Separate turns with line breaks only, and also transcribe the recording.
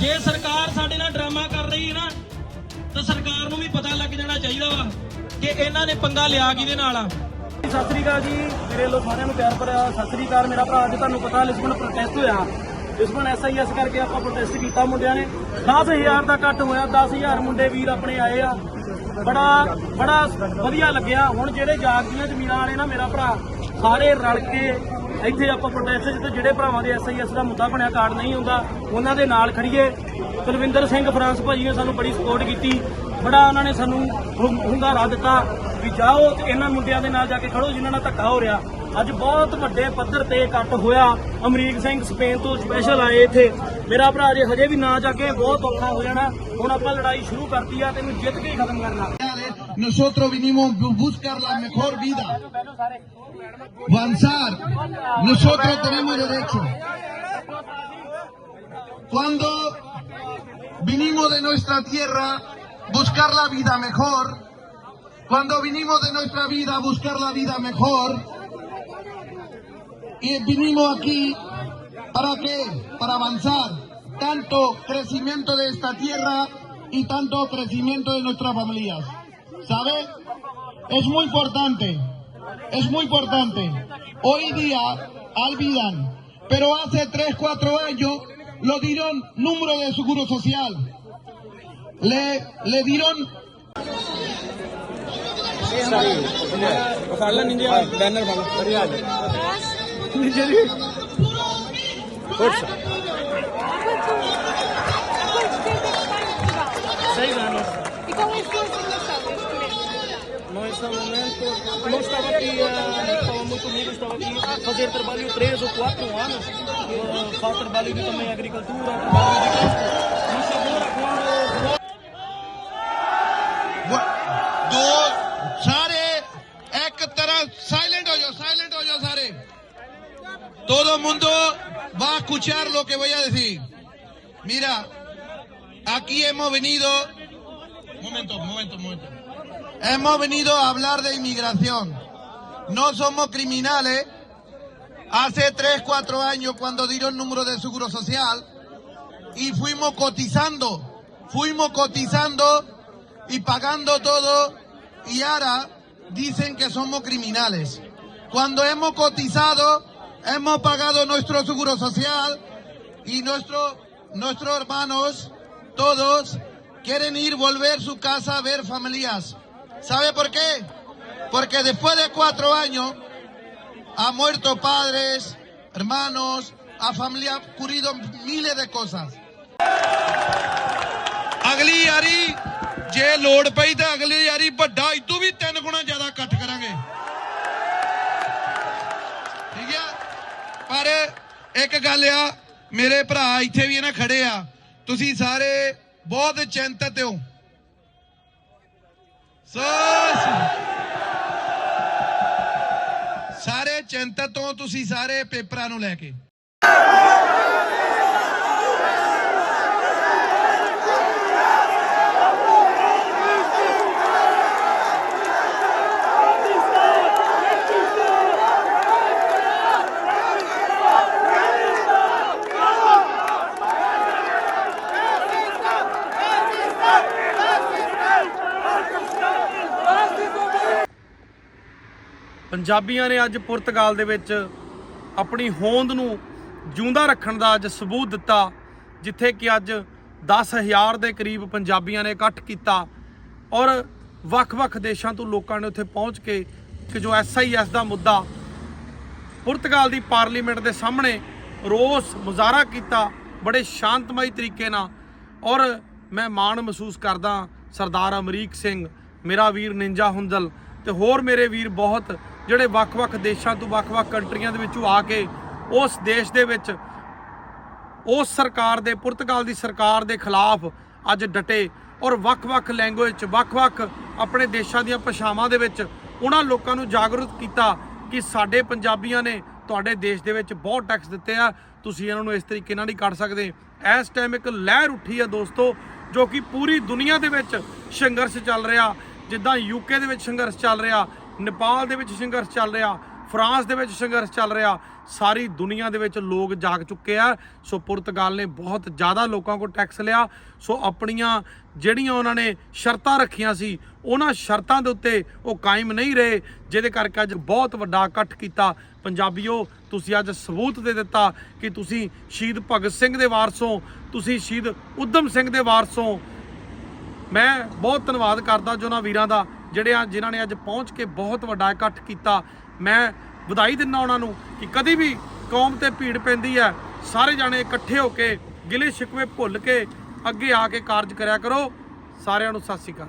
ਜੇ ਸਰਕਾਰ ਸਾਡੇ ਨਾਲ ਡਰਾਮਾ ਕਰ ਰਹੀ ਹੈ ਨਾ, ਤਾਂ ਸਰਕਾਰ ਨੂੰ ਵੀ ਪਤਾ ਲੱਗ ਜਾਣਾ ਚਾਹੀਦਾ ਵਾ ਕਿ ਇਹਨਾਂ ਨੇ ਪੰਗਾ ਲਿਆ ਕਿਹਦੇ ਨਾਲ ਆ। ਸਤਿ ਸ੍ਰੀ ਅਕਾਲ ਜੀ, ਮੇਰੇ ਲੋ ਸਾਰਿਆਂ ਨੂੰ ਪਿਆਰ ਭਰਿਆ। ਸਤਿ ਸ੍ਰੀ ਅਕਾਲ, ਮੇਰਾ ਭਰਾ, ਅੱਜ ਤੁਹਾਨੂੰ ਪਤਾ ਲਿਸਬਨ ਪ੍ਰੋਟੈਸਟ ਹੋਇਆ। ਲਿਸਬਨ ਐਸਆਈਐਸ ਕਰਕੇ ਆਪਾਂ ਪ੍ਰੋਟੈਸਟ ਕੀਤਾ ਮੁੰਡਿਆਂ ਨੇ। 10000 ਦਾ ਕੱਟ ਹੋਇਆ 10000 ਮੁੰਡੇ ਵੀਰ ਆਪਣੇ ਆਏ ਆ। ਬੜਾ ਬੜਾ ਵਧੀਆ ਲੱਗਿਆ। ਹੁਣ ਜਿਹੜੇ ਜਾਗਦੀਆਂ ਜ਼ਮੀਨਾਂ ਵਾਲੇ ਨਾ, ਮੇਰਾ ਭਰਾ ਸਾਰੇ ਰਲ ਕੇ ਇੱਥੇ ਆਪਾਂ ਪ੍ਰੋਟੈਸਟ ਜਿੱਥੇ ਜਿਹੜੇ ਭਰਾਵਾਂ ਦੇ ਐਸਆਈਐਸ ਦਾ ਮੁੱਦਾ ਬਣਿਆ, ਕਾਰਡ ਨਹੀਂ ਹੁੰਦਾ, ਉਹਨਾਂ ਦੇ ਨਾਲ ਖੜੀਏ ਕੁਲਵਿੰਦਰ ਸਿੰਘ ਫਰਾਂਸ ਭਾਜੀ ਨੇ ਸਾਨੂੰ ਬੜੀ ਸਪੋਰਟ ਕੀਤੀ। ਬੜਾ ਉਹਨਾਂ ਨੇ ਸਾਨੂੰ ਹੁ- ਹੁੰਗਾਰਾ ਦਿੱਤਾ ਵੀ ਜਾਓ ਤੇ ਇਹਨਾਂ ਮੁੰਡਿਆਂ ਦੇ ਨਾਲ ਜਾ ਕੇ ਖੜੋ ਜਿਨ੍ਹਾਂ ਨਾਲ ਧੱਕਾ ਹੋ ਰਿਹਾ। ਅੱਜ ਬਹੁਤ ਵੱਡੇ ਪੱਧਰ ਤੇ ਇਕੱਠ ਹੋਇਆ। ਅਮਰੀਕ ਸਿੰਘ ਸਪੇਨ ਤੋਂ ਸਪੈਸ਼ਲ ਆਏ ਇੱਥੇ। ਮੇਰਾ ਭਰਾ ਜੇ ਹਜੇ ਵੀ ਨਾ ਜਾ ਕੇ ਬਹੁਤ ਔਖਾ ਹੋ ਜਾਣਾ। ਹੁਣ ਆਪਾਂ ਲੜਾਈ ਸ਼ੁਰੂ ਕਰਤੀ ਆ, ਤੇ ਇਹਨੂੰ ਜਿੱਤ ਕੇ ਹੀ ਖਤਮ ਕਰਨਾ।
Nosotros vinimos a buscar la mejor vida, avanzar. Nosotros tenemos derecho. Cuando vinimos de nuestra tierra buscar la vida mejor, cuando vinimos de nuestra vida a buscar la vida mejor, y vinimos aquí para qué? Para avanzar tanto crecimiento de esta tierra y tanto crecimiento de nuestras familias. ¿Sabe? Es muy importante, es muy importante. Hoy día olvidan, pero hace 3, 4 años lo dieron número de seguro social. Le, le dieron
estava muito unido, estava aqui a fazer trabalho três ou quatro anos. Eh, Faço trabalho de também agricultura, trabalho de campo. Mas agora, quando
वो- दो सारे एक तरह silent हो जाओ silent हो जाओ सारे todo el mundo va a escuchar lo que voy a decir mira aquí hemos venido momento momento momento hemos venido a hablar de inmigración no somos criminales hace 3, 4 años cuando dieron número de seguro social y fuimos cotizando, fuimos cotizando y pagando todo y ahora dicen que somos criminales. Cuando hemos cotizado, hemos pagado nuestro seguro social y nuestro, nuestros hermanos, todos, quieren ir volver a su casa a ver familias. ¿Sabe por qué? Porque después de cuatro años ha muerto padres, hermanos, a familia ha ocurrido miles de cosas. ਅਗਲੀ ਯਾਰੀ ਜੇ ਲੋੜ ਪਈ ਤਾਂ ਅਗਲੀ ਯਾਰੀ ਵੱਡਾ ਇਦੋਂ ਵੀ ਤਿੰਨ ਗੁਣਾ ਜ਼ਿਆਦਾ ਇਕੱਠ ਕਰਾਂਗੇ ਠੀਕ ਆ ਪਰ ਇੱਕ ਗੱਲ ਆ ਮੇਰੇ ਭਰਾ ਇੱਥੇ ਵੀ ਇਹਨਾਂ ਖੜੇ ਆ ਤੁਸੀਂ ਸਾਰੇ ਬਹੁਤ ਚਿੰਤਤ ਹੋ ਸੋ ਚਿੰਤਤ ਹੋ ਤੁਸੀਂ ਸਾਰੇ ਪੇਪਰਾਂ ਨੂੰ ਲੈ ਕੇ।
ਪੰਜਾਬੀਆਂ ਨੇ ਅੱਜ ਪੁਰਤਗਾਲ ਦੇ ਵਿੱਚ ਆਪਣੀ ਹੋਂਦ ਨੂੰ ਜਿਉਂਦਾ ਰੱਖਣ ਦਾ ਅੱਜ ਸਬੂਤ ਦਿੱਤਾ, ਜਿੱਥੇ ਕਿ ਅੱਜ 10000 ਦੇ ਕਰੀਬ ਪੰਜਾਬੀਆਂ ਨੇ ਇਕੱਠ ਕੀਤਾ ਔਰ ਵੱਖ-ਵੱਖ ਦੇਸ਼ਾਂ ਤੋਂ ਲੋਕਾਂ ਨੇ ਉੱਥੇ ਪਹੁੰਚ ਕੇ ਕਿ ਜੋ ਐਸਆਈਐਸ ਦਾ ਮੁੱਦਾ ਪੁਰਤਗਾਲ ਦੀ ਪਾਰਲੀਮੈਂਟ ਦੇ ਸਾਹਮਣੇ ਰੋਸ ਮੁਜ਼ਾਹਰਾ ਕੀਤਾ, ਬੜੇ ਸ਼ਾਂਤਮਈ ਤਰੀਕੇ ਨਾਲ ਔਰ ਮੈਂ ਮਾਣ ਮਹਿਸੂਸ ਕਰਦਾ ਸਰਦਾਰ ਅਮਰੀਕ ਸਿੰਘ, ਮੇਰਾ ਵੀਰ ਨਿੰਜਾ ਹੁੰਦਲ ਤੇ ਹੋਰ ਮੇਰੇ ਵੀਰ ਬਹੁਤ ਜਿਹੜੇ ਵੱਖ-ਵੱਖ ਦੇਸ਼ਾਂ ਤੋਂ ਵੱਖ-ਵੱਖ ਕੰਟਰੀਆਂ ਦੇ ਵਿੱਚੋਂ ਆ ਕੇ ਉਸ ਦੇਸ਼ ਦੇ ਵਿੱਚ ਉਸ ਸਰਕਾਰ ਦੇ, ਪੁਰਤਗਾਲ ਦੀ ਸਰਕਾਰ ਦੇ ਖਿਲਾਫ ਅੱਜ ਡਟੇ ਔਰ ਵੱਖ-ਵੱਖ ਲੈਂਗੁਏਜ ਚ, ਵੱਖ-ਵੱਖ ਆਪਣੇ ਦੇਸ਼ਾਂ ਦੀਆਂ ਭਾਸ਼ਾਵਾਂ ਦੇ ਵਿੱਚ ਉਹਨਾਂ ਲੋਕਾਂ ਨੂੰ ਜਾਗਰੂਕ ਕੀਤਾ ਕਿ ਸਾਡੇ ਪੰਜਾਬੀਆਂ ਨੇ ਤੁਹਾਡੇ ਦੇਸ਼ ਦੇ ਵਿੱਚ ਬਹੁਤ ਟੈਕਸ ਦਿੱਤੇ ਆ। ਤੁਸੀਂ ਇਹਨਾਂ ਨੂੰ ਇਸ ਤਰੀਕੇ ਨਾਲ ਨਹੀਂ ਕੱਢ ਸਕਦੇ। ਇਸ ਟਾਈਮ ਇੱਕ ਲਹਿਰ ਉੱਠੀ ਆ ਦੋਸਤੋ, ਜੋ ਕਿ ਪੂਰੀ ਦੁਨੀਆ ਦੇ ਵਿੱਚ ਸੰਘਰਸ਼ ਚੱਲ ਰਿਹਾ। ਜਿੱਦਾਂ ਯੂਕੇ ਦੇ ਵਿੱਚ ਸੰਘਰਸ਼ ਚੱਲ ਰਿਹਾ ਨੇਪਾਲ ਦੇ ਵਿੱਚ ਸੰਘਰਸ਼ ਚੱਲ ਰਿਹਾ, ਫਰਾਂਸ ਦੇ ਵਿੱਚ ਸੰਘਰਸ਼ ਚੱਲ ਰਿਹਾ, ਸਾਰੀ ਦੁਨੀਆ ਦੇ ਵਿੱਚ ਲੋਕ ਜਾਗ ਚੁੱਕੇ ਆ। ਸੋ ਪੁਰਤਗਾਲ ਨੇ ਬਹੁਤ ਜ਼ਿਆਦਾ ਲੋਕਾਂ ਕੋਲ ਟੈਕਸ ਲਿਆ। ਸੋ ਆਪਣੀਆਂ ਜਿਹੜੀਆਂ ਉਹਨਾਂ ਨੇ ਸ਼ਰਤਾਂ ਰੱਖੀਆਂ ਸੀ, ਉਹਨਾਂ ਸ਼ਰਤਾਂ ਦੇ ਉੱਤੇ ਉਹ ਕਾਇਮ ਨਹੀਂ ਰਹੇ, ਜਿਹਦੇ ਕਰਕੇ ਅੱਜ ਬਹੁਤ ਵੱਡਾ ਇਕੱਠ ਕੀਤਾ। ਪੰਜਾਬੀਓ, ਤੁਸੀਂ ਅੱਜ ਸਬੂਤ ਦੇ ਦਿੱਤਾ ਕਿ ਤੁਸੀਂ ਸ਼ਹੀਦ ਭਗਤ ਸਿੰਘ ਦੇ ਵਾਰਸੋਂ ਤੁਸੀਂ ਸ਼ਹੀਦ ਉਦਮ ਸਿੰਘ ਦੇ ਵਾਰਸੋਂ ਮੈਂ ਬਹੁਤ ਧੰਨਵਾਦ ਕਰਦਾ ਜੋ ਉਹਨਾਂ ਵੀਰਾਂ ਦਾ ਜਿਹੜੇ ਆ ਜਿਨ੍ਹਾਂ ਨੇ ਅੱਜ ਪਹੁੰਚ ਕੇ ਬਹੁਤ ਵੱਡਾ ਇਕੱਠ ਕੀਤਾ। ਮੈਂ ਵਧਾਈ ਦਿੰਦਾ ਉਹਨਾਂ ਨੂੰ ਕਿ ਕਦੀ ਵੀ ਕੌਮ ਤੇ ਭੀੜ ਪੈਂਦੀ ਹੈ। ਸਾਰੇ ਜਾਣੇ ਇਕੱਠੇ ਹੋ ਕੇ, ਗਿਲੇ ਸ਼ਿਕਵੇ ਭੁੱਲ ਕੇ ਅੱਗੇ ਆ ਕੇ ਕਾਰਜ ਕਰਿਆ ਕਰੋ। ਸਾਰਿਆਂ ਨੂੰ ਸਤਿ ਸ਼੍ਰੀ ਅਕਾਲ।